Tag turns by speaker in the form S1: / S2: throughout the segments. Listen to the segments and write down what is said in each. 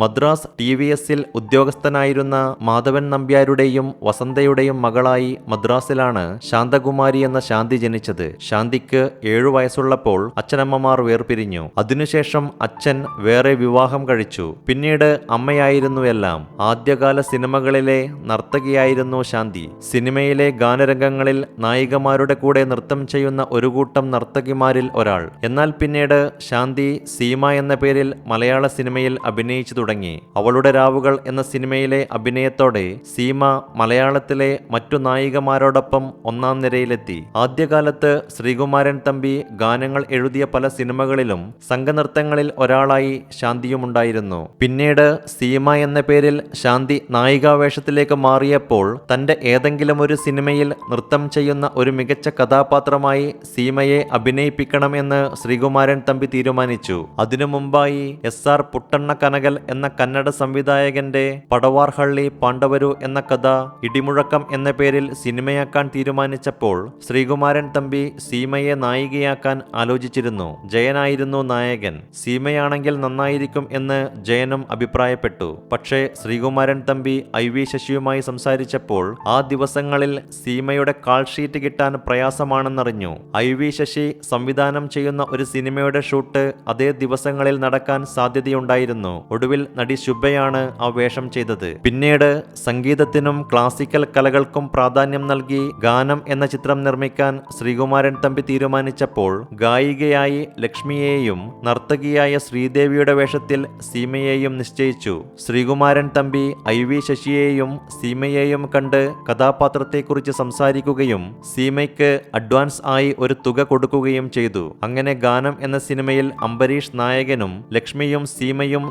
S1: Madras T V എസിൽ ഉദ്യോഗസ്ഥനായിരുന്ന മാധവൻ നമ്പ്യാരുടെയും വസന്തയുടെയും മകളായി മദ്രാസിലാണ് ശാന്തകുമാരി എന്ന ശാന്തി ജനിച്ചത്. ശാന്തിക്ക് ഏഴു വയസ്സുള്ളപ്പോൾ അച്ഛനമ്മമാർ വേർപിരിഞ്ഞു. അതിനുശേഷം അച്ഛൻ വേറെ വിവാഹം കഴിച്ചു. പിന്നീട് അമ്മയായിരുന്നു എല്ലാം. ആദ്യകാല സിനിമകളിലെ നർത്തകിയായിരുന്നു ശാന്തി. സിനിമയിലെ ഗാനരംഗങ്ങളിൽ നായികമാരുടെ കൂടെ നൃത്തം ചെയ്യുന്ന ഒരു കൂട്ടം നർത്തകിമാരിൽ ഒരാൾ. എന്നാൽ പിന്നീട് ശാന്തി സീമ എന്ന പേരിൽ മലയാള സിനിമയിൽ അഭിനയിച്ചു തുടങ്ങി. അവളുടെ രാവുകൾ എന്ന സിനിമയിലെ അഭിനയത്തോടെ സീമ മലയാളത്തിലെ മറ്റു നായികമാരോടൊപ്പം ഒന്നാം നിരയിലെത്തി. ആദ്യകാലത്ത് ശ്രീകുമാരൻ തമ്പി ഗാനങ്ങൾ എഴുതിയ പല സിനിമകളിലും സംഘനൃത്തങ്ങളിൽ ഒരാളായി ശാന്തിയുമുണ്ടായിരുന്നു. പിന്നീട് സീമ എന്ന പേരിൽ ശാന്തി നായികാവേഷത്തിലേക്ക് മാറിയപ്പോൾ തന്റെ ഏതെങ്കിലും ഒരു സിനിമയിൽ നൃത്തം ചെയ്യുന്ന ഒരു മികച്ച കഥാപാത്രമായി സീമയെ അഭിനയിപ്പിക്കണമെന്ന് ശ്രീകുമാരൻ തമ്പി തീരുമാനിച്ചു. അതിനു മുമ്പായി എസ് ആർ പുട്ടണ്ണ കനകൽ എന്ന കന്നഡ സംവിധായകന്റെ പടവാർഹള്ളി പാണ്ഡവരു എന്ന കഥ ഇടിമുഴക്കം എന്ന പേരിൽ സിനിമയാക്കാൻ തീരുമാനിച്ചപ്പോൾ ശ്രീകുമാരൻ തമ്പി സീമയെ നായികയാക്കാൻ ആലോചിച്ചിരുന്നു. ജയനായിരുന്നു നായകൻ. സീമയാണെങ്കിൽ നന്നായിരിക്കും എന്ന് ജയനും അഭിപ്രായപ്പെട്ടു. പക്ഷേ ശ്രീകുമാരൻ തമ്പി ഐ വി ശശിയുമായി സംസാരിച്ചപ്പോൾ ആ ദിവസങ്ങളിൽ സീമയുടെ കാൾ ഷീറ്റ് കിട്ടാൻ പ്രയാസമാണെന്നറിഞ്ഞു. ഐ വി ശശി സംവിധാനം ചെയ്യുന്ന ഒരു സിനിമയുടെ ഷൂട്ട് അതേ ദിവസങ്ങളിൽ നടക്കാൻ സാധ്യതയുണ്ടായിരുന്നു. ഒടുവിൽ നടി ശുഭയാണ് ആ വേഷം ചെയ്തത്. പിന്നീട് സംഗീതത്തിനും ക്ലാസിക്കൽ കലകൾക്കും പ്രാധാന്യം നൽകി ഗാനം എന്ന ചിത്രം നിർമ്മിക്കാൻ ശ്രീകുമാരൻ തമ്പി തീരുമാനിച്ചപ്പോൾ ഗായികയായി ലക്ഷ്മിയെയും നർത്തകിയായ ശ്രീദേവിയുടെ വേഷത്തിൽ സീമയെയും നിശ്ചയിച്ചു. ശ്രീകുമാരൻ തമ്പി ഐ വി ശശിയെയും സീമയെയും കണ്ട് കഥാപാത്രത്തെക്കുറിച്ച് സംസാരിക്കുകയും സീമയ്ക്ക് അഡ്വാൻസ് ആയി ഒരു തുക കൊടുക്കുകയും ചെയ്തു. അങ്ങനെ ഗാനം എന്ന സിനിമയിൽ അംബരീഷ് നായകനും ലക്ഷ്മിയും സീമയും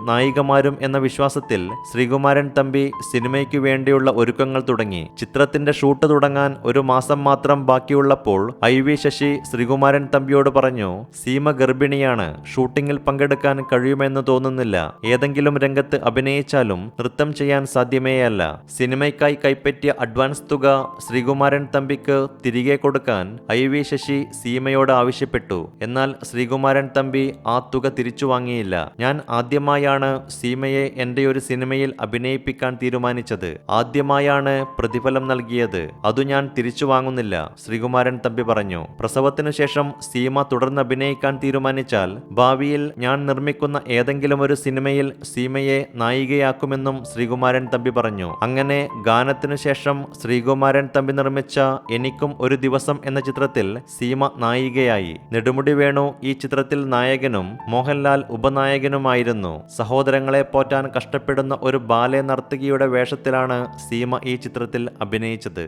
S1: നായികമാരും എന്ന വിശ്വാസത്തിൽ ശ്രീകുമാരൻ തമ്പി സിനിമയ്ക്കു വേണ്ടിയുള്ള ഒരുക്കങ്ങൾ തുടങ്ങി. ചിത്രത്തിന്റെ ഷൂട്ട് തുടങ്ങാൻ ഒരു മാസം മാത്രം ബാക്കിയുള്ളപ്പോൾ ഐ വി ശശി ശ്രീകുമാരൻ തമ്പിയോട് പറഞ്ഞു സീമ ഗർഭിണിയാണ് ഷൂട്ടിങ്ങിൽ പങ്കെടുക്കാൻ കഴിയുമെന്ന് തോന്നുന്നില്ല. ഏതെങ്കിലും രംഗത്ത് അഭിനയിച്ചാലും നൃത്തം ചെയ്യാൻ സാധ്യമേയല്ല. സിനിമയ്ക്കായി കൈപ്പറ്റിയ അഡ്വാൻസ് തുക ശ്രീകുമാരൻ തമ്പിക്ക് തിരികെ കൊടുക്കാൻ ഐ വി ശശി സീമയോട് ആവശ്യപ്പെട്ടു. എന്നാൽ ശ്രീകുമാരൻ തമ്പി ആ തുക തിരിച്ചു വാങ്ങിയില്ല. ഞാൻ ആദ്യമായാണ് സീമയെ എന്റെ ഒരു സിനിമയിൽ അഭിനയിപ്പിക്കാൻ തീരുമാനിച്ചത്. ആദ്യമായാണ് പ്രതിഫലം നൽകിയത്. അതു ഞാൻ തിരിച്ചു വാങ്ങുന്നില്ല ശ്രീകുമാരൻ തമ്പി പറഞ്ഞു. പ്രസവത്തിനു ശേഷം സീമ തുടർന്ന് അഭിനയിക്കാൻ തീരുമാനിച്ചാൽ ഭാവിയിൽ ഞാൻ നിർമ്മിക്കുന്ന ഏതെങ്കിലും ഒരു സിനിമയിൽ സീമയെ നായികയാക്കുമെന്നും ശ്രീകുമാരൻ തമ്പി പറഞ്ഞു. അങ്ങനെ ഗാനത്തിനു ശേഷം ശ്രീകുമാരൻ തമ്പി നിർമ്മിച്ച എനിക്കും ഒരു ദിവസം എന്ന ചിത്രത്തിൽ സീമ നായികയായി. നെടുമുടി വേണു ഈ ചിത്രത്തിൽ നായകനും മോഹൻലാൽ ഉപനായകനുമായിരുന്നു. സഹോദരങ്ങളെ പോറ്റാൻ കഷ്ടപ്പെടുന്ന ഒരു ബാലെ നർത്തകിയുടെ വേഷത്തിലാണ് സീമ ഈ ചിത്രത്തിൽ അഭിനയിച്ചത്.